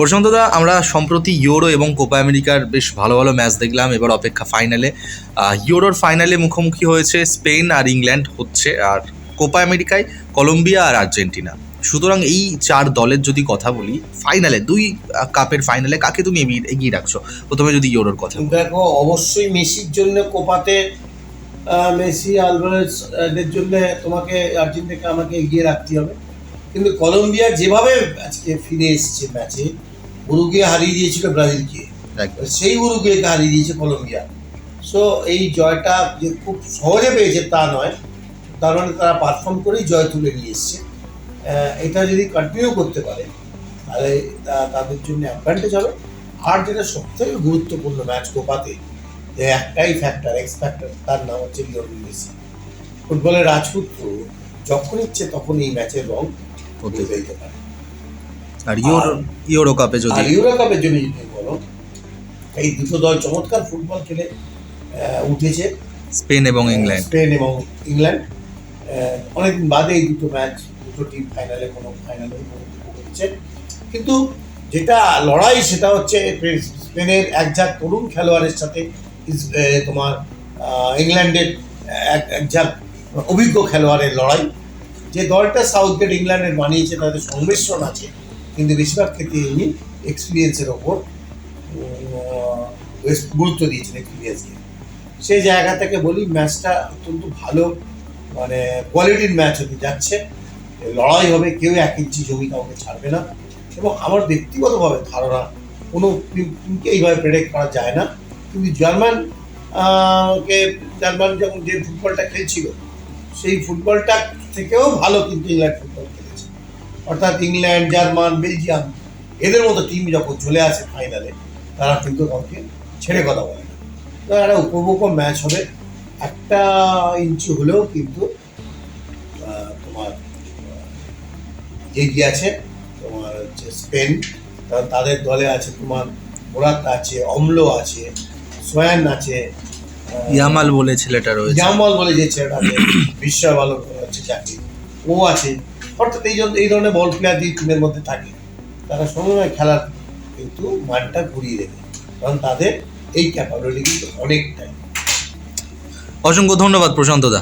প্রশান্তদা আমরা সম্প্রতি ইউরো এবং কোপা আমেরিকার বেশ ভালো ভালো ম্যাচ দেখলাম, এবার অপেক্ষা ফাইনালে। ইউরোর ফাইনালে মুখোমুখি হয়েছে স্পেন আর ইংল্যান্ড হচ্ছে, আর কোপা আমেরিকায় কলম্বিয়া আর আর্জেন্টিনা। সুতরাং এই চার দলের যদি কথা বলি, ফাইনালে, দুই কাপের ফাইনালে কাকে তুমি এগিয়ে- রাখছো? প্রথমে যদি ইউরোর কথা। দেখো, অবশ্যই মেসির জন্য কোপাতে মেসি আলভারেজ এদের জন্য তোমাকে, আর্জেন্টিনাকে আমাকে এগিয়ে রাখতে হবে। কিন্তু কলম্বিয়া যেভাবে আজকে ফিরে এসছে ম্যাচে উরুগুয়ে হারিয়ে দিয়েছিল ব্রাজিলকে। সেই উরুগুয়েকে হারিয়ে দিয়েছে কলম্বিয়া। সো এই জয়টা যে খুব সহজে পেয়েছে তা নয়। তার মানে তারা পারফর্ম করেই জয় তুলে নিয়ে এসছে। এটা যদি কন্টিনিউ করতে পারে তাহলে তাদের জন্য অ্যাডভান্টেজ হবে। আর যেটা সবথেকে গুরুত্বপূর্ণ ম্যাচ কোপাতে যে একটাই ফ্যাক্টর এক্স ফ্যাক্টর তার নাম হচ্ছে লিওনেল মেসি। ফুটবলের রাজপুত্র যখন ইচ্ছে তখন এই ম্যাচের রং হতে বদলে দিতে পারে। আর ইউরো ইউরো কাপে যদি আর ইউরো জন্য যদি বলো এই দুটো দল চমৎকার ফুটবল খেলে উঠেছে। স্পেন এবং ইংল্যান্ড। স্পেন এবং ইংল্যান্ড। অনেকদিন বাদে এই দুটো ম্যাচ দুটো টিম ফাইনালে কোনো ফাইনালে হচ্ছে। কিন্তু যেটা লড়াই সেটা হচ্ছে স্পে- স্পেনের একঝাক তরুণ খেলোয়াড়ের সাথে তোমার ইংল্যান্ডের এক একঝাক অভিজ্ঞ খেলোয়াড়ের লড়াই। যে দলটা সাউথগেট ইংল্যান্ডের বানিয়েছে তাদের সংমিশ্রণ আছে। কিন্তু বেশিরভাগ ক্ষেত্রে ইনি এক্সপিরিয়েন্সের ওপর বেশ গুরুত্ব দিয়েছেন এক্সপিরিয়েন্সকে সেই জায়গা থেকে বলি ম্যাচটা অত্যন্ত ভালো মানে কোয়ালিটির ম্যাচ হতে যাচ্ছে। লড়াই হবে, কেউ এক ইঞ্চি জমি কাউকে ছাড়বে না। এবং আমার ব্যক্তিগতভাবে ধারণা, কোনো টিমকে এইভাবে প্রেডিক্ট করা যায় না। কিন্তু জার্মান কে জার্মান যখন যে ফুটবলটা খেলছিল, সেই ফুটবলটা থেকেও ভালো কিন্তু ইংল্যান্ড ফুটবল অর্থাৎ ইংল্যান্ড জার্মান বেলজিয়াম এদের মতো টিম যখন চলে আসে ফাইনালে তারা কিন্তু কাউকে ছেড়ে কথা বলে না। তো একটা উপভোগ্য ম্যাচ হবে। একটা ইঞ্চি হলেও কিন্তু তোমার এগিয়ে আছে। তোমার হচ্ছে স্পেন তাদের দলে আছে তোমার মোরাত আছে অম্ল আছে সোয়ান আছে ইয়ামাল বলে ছেলেটা রয়েছে। জামল বলে যে ছেলেটা আছে বিশ্ব ভালো হচ্ছে চাকরি ও আছে। অর্থাৎ এই জন্য এই ধরনের বল প্লেয়ার যদি টিমের মধ্যে থাকে, তারা সবসময় খেলার কিন্তু মানটা ঘুরিয়ে দেবে। কারণ তাদের এই ক্যাপাবিলিটি কিন্তু অনেকটাই। অসংখ্য ধন্যবাদ প্রশান্তদা